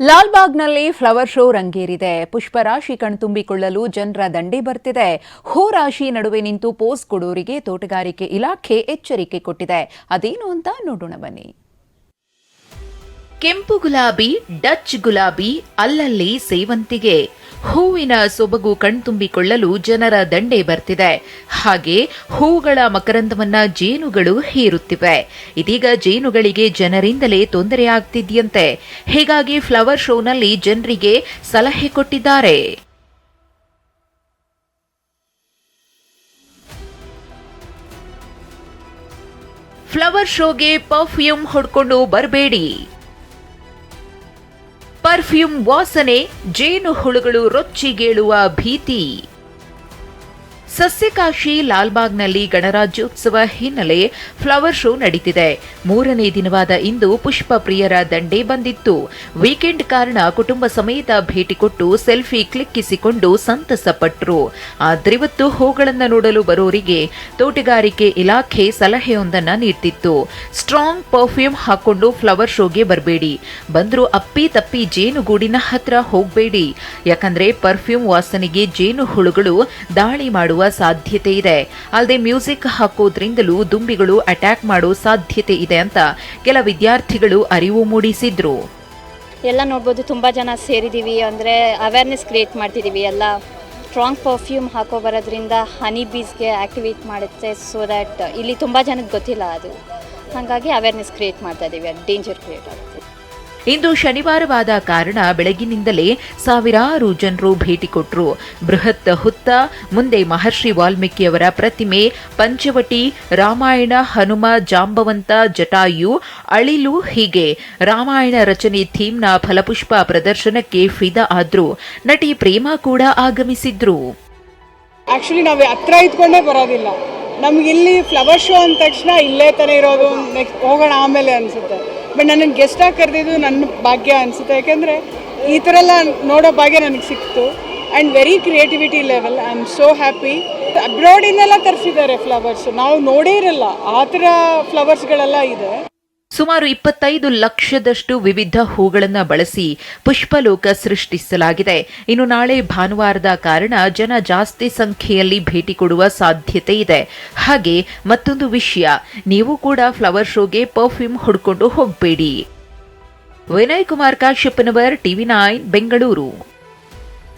ಲಾಲ್ಬಾಗ್ನಲ್ಲಿ flower show ರಂಗೇರಿದೆ. ಪುಷ್ಪರಾಶಿ ಕಣ್ತುಂಬಿಕೊಳ್ಳಲು ಜನರ ದಂಡೆ ಬರ್ತಿದೆ. ಹೂರಾಶಿ ನಡುವೆ ನಿಂತು ಪೋಸ್ ಕೊಡೋರಿಗೆ ತೋಟಗಾರಿಕೆ ಇಲಾಖೆ ಎಚ್ಚರಿಕೆ ಕೊಟ್ಟಿದೆ. ಅದೇನು ಅಂತ ನೋಡೋಣ ಬನ್ನಿ. ಕೆಂಪು ಗುಲಾಬಿ, ಡಚ್ ಗುಲಾಬಿ, ಅಲ್ಲಲ್ಲಿ ಸೇವಂತಿಗೆ. ಹೂವಿನ ಸೊಬಗು ಕಣ್ತುಂಬಿಕೊಳ್ಳಲು ಜನರ ದಂಡೆ ಬರ್ತಿದೆ. ಹಾಗೆ ಹೂಗಳ ಮಕರಂದವನ್ನ ಜೇನುಗಳು ಹೀರುತ್ತಿವೆ. ಇದೀಗ ಜೇನುಗಳಿಗೆ ಜನರಿಂದಲೇ ತೊಂದರೆ ಆಗ್ತಿದ್ಯಂತೆ. ಹೀಗಾಗಿ ಫ್ಲವರ್ ಶೋನಲ್ಲಿ ಜನರಿಗೆ ಸಲಹೆ ಕೊಟ್ಟಿದ್ದಾರೆ. ಫ್ಲವರ್ ಶೋಗೆ ಪರ್ಫ್ಯೂಮ್ ಹೊಡ್ಕೊಂಡು ಬರಬೇಡಿ. ಪರ್ಫ್ಯೂಮ್ ವಾಸನೆ ಜೇನು ಹುಳುಗಳು ರೊಚ್ಚಿಗೇಳುವ ಭೀತಿ. ಸಸ್ಯಕಾಶಿ ಲಾಲ್ಬಾಗ್ನಲ್ಲಿ ಗಣರಾಜ್ಯೋತ್ಸವ ಹಿನ್ನೆಲೆ ಫ್ಲವರ್ ಶೋ ನಡೀತಿದೆ. ಮೂರನೇ ದಿನವಾದ ಇಂದು ಪುಷ್ಪ ಪ್ರಿಯರ ದಂಡೆ ಬಂದಿತ್ತು. ವೀಕೆಂಡ್ ಕಾರಣ ಕುಟುಂಬ ಸಮೇತ ಭೇಟಿ ಕೊಟ್ಟು ಸೆಲ್ಫಿ ಕ್ಲಿಕ್ಕಿಸಿಕೊಂಡು ಸಂತಸಪಟ್ರು ಆದ್ರಿವತ್ತು ಹೂಗಳನ್ನು ನೋಡಲು ಬರೋರಿಗೆ ತೋಟಗಾರಿಕೆ ಇಲಾಖೆ ಸಲಹೆಯೊಂದನ್ನು ನೀಡ್ತಿತ್ತು. ಸ್ಟ್ರಾಂಗ್ ಪರ್ಫ್ಯೂಮ್ ಹಾಕೊಂಡು ಫ್ಲವರ್ ಶೋಗೆ ಬರಬೇಡಿ. ಬಂದರೂ ಅಪ್ಪಿ ತಪ್ಪಿ ಜೇನುಗೂಡಿನ ಹತ್ರ ಹೋಗಬೇಡಿ. ಯಾಕಂದ್ರೆ ಪರ್ಫ್ಯೂಮ್ ವಾಸನೆಗೆ ಜೇನು ಹುಳುಗಳು ದಾಳಿ ಮಾಡುವ ಸಾಧ್ಯತೆ ಇದೆ. ಅಲ್ಲದೆ ಮ್ಯೂಸಿಕ್ ಹಾಕೋದ್ರಿಂದಲೂ ದುಂಬಿಗಳು ಅಟ್ಯಾಕ್ ಮಾಡೋ ಸಾಧ್ಯತೆ ಇದೆ ಅಂತ ಕೆಲ ವಿದ್ಯಾರ್ಥಿಗಳು ಅರಿವು ಮೂಡಿಸಿದ್ರು. ಎಲ್ಲ ನೋಡ್ಬೋದು, ತುಂಬ ಜನ ಸೇರಿದ್ದೀವಿ ಅಂದರೆ ಅವೇರ್ನೆಸ್ ಕ್ರಿಯೇಟ್ ಮಾಡ್ತಿದ್ದೀವಿ ಎಲ್ಲ. ಸ್ಟ್ರಾಂಗ್ ಪರ್ಫ್ಯೂಮ್ ಹಾಕೋ ಬರೋದ್ರಿಂದ ಹನಿ ಬೀಸ್ಗೆ ಆಕ್ಟಿವೇಟ್ ಮಾಡುತ್ತೆ. ಸೊ ದ್ಯಾಟ್ ಇಲ್ಲಿ ತುಂಬ ಜನಕ್ಕೆ ಗೊತ್ತಿಲ್ಲ ಅದು. ಹಾಗಾಗಿ ಅವೇರ್ನೆಸ್ ಕ್ರಿಯೇಟ್ ಮಾಡ್ತಾ ಇದ್ದೀವಿ ಡೇಂಜರ್ ಕ್ರಿಯೇಟ್ ಆಗುತ್ತೆ ಇಂದು ಶನಿವಾರವಾದ ಕಾರಣ ಬೆಳಗಿನಿಂದಲೇ ಸಾವಿರಾರು ಜನರು ಭೇಟಿ ಕೊಟ್ಟರು ಬೃಹತ್ ಹುತ್ತ, ಮುಂದೆ ಮಹರ್ಷಿ ವಾಲ್ಮೀಕಿಯವರ ಪ್ರತಿಮೆ, ಪಂಚವಟಿ, ರಾಮಾಯಣ, ಹನುಮ, ಜಾಂಬವಂತ, ಜಟಾಯು, ಅಳಿಲು ಹೀಗೆ. ರಾಮಾಯಣ ರಚನೆ ಥೀಮ್ನ ಫಲಪುಷ್ಪ ಪ್ರದರ್ಶನಕ್ಕೆ ಫಿದಾ ಆದ್ರು ನಟಿ ಪ್ರೇಮಾ ಕೂಡ ಆಗಮಿಸಿದ್ರು. ಆಕ್ಚುಲಿ ನಾವು ಹತ್ರ ಇದ್ಕೊಂಡೇ ಬರೋದಿಲ್ಲ. ನಮ್ಗೆ ಇಲ್ಲಿ ಫ್ಲವರ್ ಶೋ ಅಂದ ತಕ್ಷಣ ಇಲ್ಲೇ ತಾನೇ ಇರೋದು. ನೆಕ್ಸ್ಟ್ ಹೋಗೋಣ ಆಮೇಲೆ ಅನಿಸುತ್ತೆ. ಬಟ್ ನನಗೆ ಗೆಸ್ಟಾಗಿ ಕರೆದಿದ್ದು ನನ್ನ ಭಾಗ್ಯ ಅನಿಸುತ್ತೆ. ಯಾಕೆಂದರೆ ಈ ಥರ ಎಲ್ಲ ನೋಡೋ ಭಾಗ್ಯ ನನಗೆ ಸಿಕ್ತು. And very creativity level I am so happy ಅಬ್ರಾಡಿನೆಲ್ಲ ತರಿಸಿದ್ದಾರೆ ಫ್ಲವರ್ಸ್ ನಾವು ನೋಡೇ ಇರಲ್ಲ. ಆ ಥರ ಫ್ಲವರ್ಸ್ಗಳೆಲ್ಲ ಇದೆ. ಸುಮಾರು ಇಪ್ಪತ್ತೈದು ಲಕ್ಷದಷ್ಟು ವಿವಿಧ ಹೂಗಳನ್ನು ಬಳಸಿ ಪುಷ್ಪಲೋಕ ಸೃಷ್ಟಿಸಲಾಗಿದೆ. ಇನ್ನು ನಾಳೆ ಭಾನುವಾರದ ಕಾರಣ ಜನ ಜಾಸ್ತಿ ಸಂಖ್ಯೆಯಲ್ಲಿ ಭೇಟಿ ಕೊಡುವ ಸಾಧ್ಯತೆ ಇದೆ. ಹಾಗೆ ಮತ್ತೊಂದು ವಿಷಯ, ನೀವು ಕೂಡ ಫ್ಲವರ್ ಶೋಗೆ ಪರ್ಫ್ಯೂಮ್ ಹುಡ್ಕೊಂಡು ಹೋಗಬೇಡಿ. Vinay Kumar ಕಾಶ್ಯಪ್ಪನವರ್ TV nine, Bengaluru.